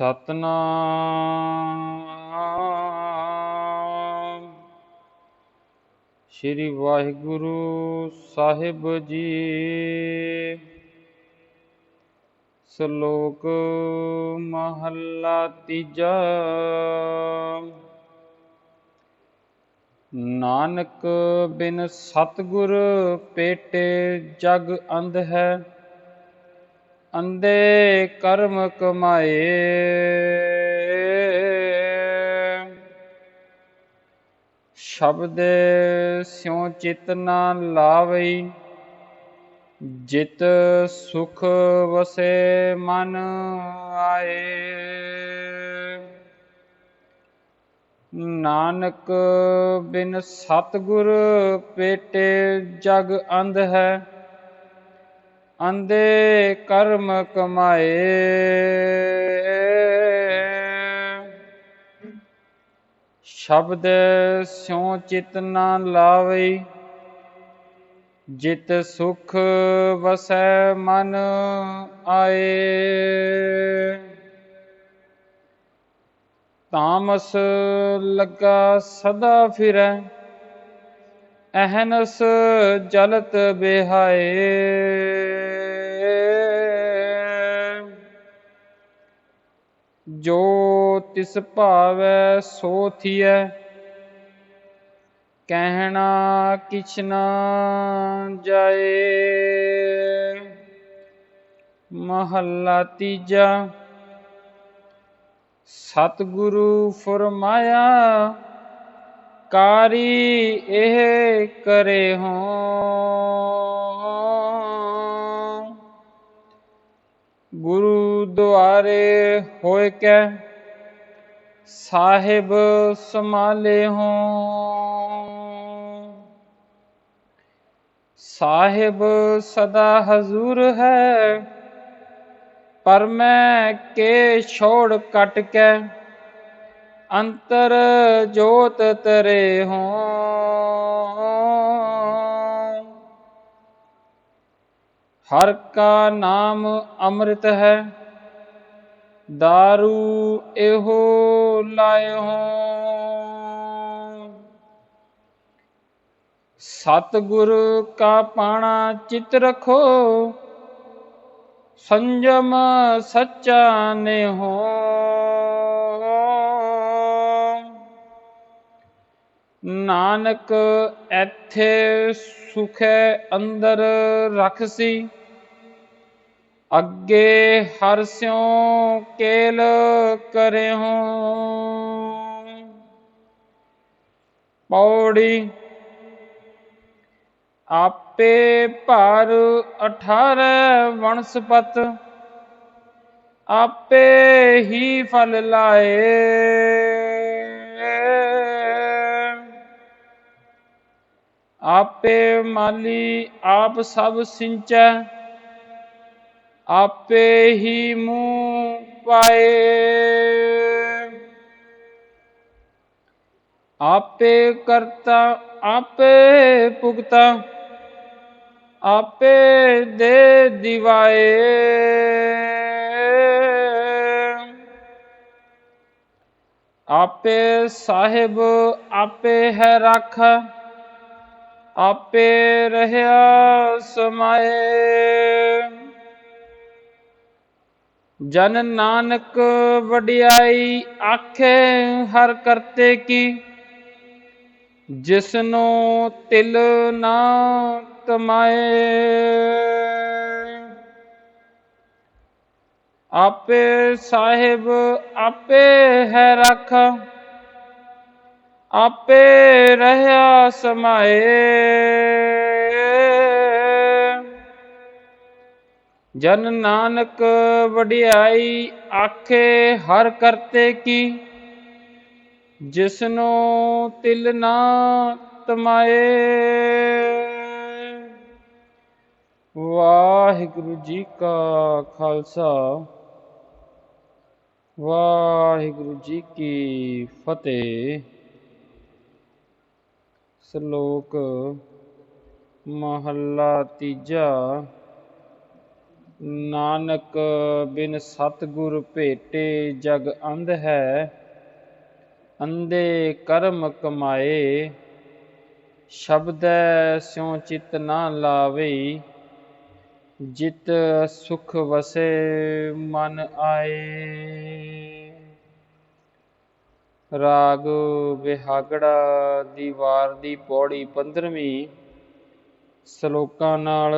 ਸਤਨਾਮ। ਸ੍ਰੀ ਵਾਹਿਗੁਰੂ ਸਾਹਿਬ ਜੀ। ਸ਼ਲੋਕ ਮਹੱਲਾ ਤੀਜਾ। ਨਾਨਕ ਬਿਨ ਸਤਿਗੁਰ ਪੇਟੇ ਜਗ ਅੰਧ ਹੈ। ਅੰਧੇ ਕਰਮ ਕਮਾਏ। ਸ਼ਬਦ ਸਿਉ ਚਿਤ ਨਾ ਲਾਵਈ, ਜਿਤ ਸੁਖ ਵਸੇ ਮਨ ਆਏ। ਨਾਨਕ ਬਿਨ ਸਤਿਗੁਰ ਪੇਟੇ ਜਗ ਅੰਧ ਹੈ ਅੰਧੇ ਕਰਮ ਕਮਾਏ। ਸ਼ਬਦ ਸਿਉ ਚਿਤ ਨਾ ਲਾਵੇ ਜਿਤ ਸੁਖ ਵਸੈ ਮਨ ਆਏ। ਤਾਮਸ ਲੱਗਾ ਸਦਾ ਫਿਰੈ, ਅਹਨਸ ਜਲਤ ਬਿਹਾਏ। ਜੋ ਤਿਸ ਭਾਵੈ ਸੋ ਥੀਐ, ਕਹਿਣਾ ਕਿਛ ਨਾ ਜਾਏ। ਮਹੱਲਾ ਤੀਜਾ, ਸਤਿਗੁਰੂ ਫਰਮਾਇਆ, ਕਾਰੀ ਇਹ ਕਰੇ ਹੋ। ਦੁਆਰੇ ਹੋਏ ਕੈ, ਸਾਹਿਬ ਸਮਾਲੇ ਹੋ। ਸਾਹਿਬ ਸਦਾ ਹਜ਼ੂਰ ਹੈ, ਪਰ ਮੈਂ ਕੇ ਛੋੜ ਕਟ ਕੇ, ਅੰਤਰ ਜੋਤ ਤਰੇ ਹੋ। ਹਰ ਕਾ ਨਾਮ ਅੰਮ੍ਰਿਤ ਹੈ दारू ਇਹੋ ਲਾਇਓ ਸਤਿਗੁਰ ਕਾ ਪਾਣਾ ਚਿਤ ਰਖੋ ਸੰਜਮ ਸੱਚਾ ਨੇ ਹੋ ਨਾਨਕ ਐਥੇ ਸੁਖੇ ਅੰਦਰ ਰਖਸੀ ਅੱਗੇ ਹਰ ਸਿਉ ਕੇਲ ਕਰਿਓ ਪੌੜੀ ਆਪੇ ਭਰ 18 ਵਣਸਪਤ, ਆਪੇ ਹੀ ਫਲ ਲਾਏ। ਆਪੇ ਮਾਲੀ ਆਪ ਸਭ ਸਿੰਚੈ ਆਪੇ ਹੀ ਮੂੰਹ ਪਾਏ। ਆਪੇ ਕਰਤਾ, ਆਪੇ ਭੁਗਤਾ, ਆਪੇ ਦੇ ਦਿਵਾਏ। ਆਪੇ ਸਾਹਿਬ, ਆਪੇ ਹੈ ਰੱਖ, ਆਪੇ ਰਹਿਆ ਸਮਾਏ। ਜਨ ਨਾਨਕ ਵਡਿਆਈ ਆਖੇ ਹਰ ਕਰਤੇ ਕੀ, ਜਿਸਨੂੰ ਤਿਲ ਨਾ ਕਮਾਏ। ਆਪੇ ਸਾਹਿਬ ਆਪੇ ਹੈ ਰੱਖ, ਆਪੇ ਰਹਿਆ ਸਮਾਏ। ਜਨ ਨਾਨਕ ਵਡਿਆਈ ਆਖੇ, ਹਰ ਕਰਤੇ ਕੀ? ਜਿਸਨੂੰ ਤਿਲ ਨਾ ਤਮਾਏ। ਵਾਹਿਗੁਰੂ ਜੀ ਕਾ ਖਾਲਸਾ। ਵਾਹਿਗੁਰੂ ਜੀ ਕੀ ਫਤਿਹ। ਸ਼ਲੋਕ ਮਹੱਲਾ ਤੀਜਾ। ਨਾਨਕ ਬਿਨ ਸਤਿਗੁਰ ਭੇਟੇ ਜਗ ਅੰਧ ਹੈ, ਅੰਧੇ ਕਰਮ ਕਮਾਏ। ਸ਼ਬਦੈ ਸਿਉ ਚਿਤ ਨਾ ਲਾਵੇ, ਜਿਤ ਸੁਖ ਵਸੇ ਮਨ ਆਏ। ਰਾਗ ਬਿਹਾਗੜਾ ਦੀ ਵਾਰ ਦੀ ਪੌੜੀ 15ਵੀਂ ਸ਼ਲੋਕਾਂ ਨਾਲ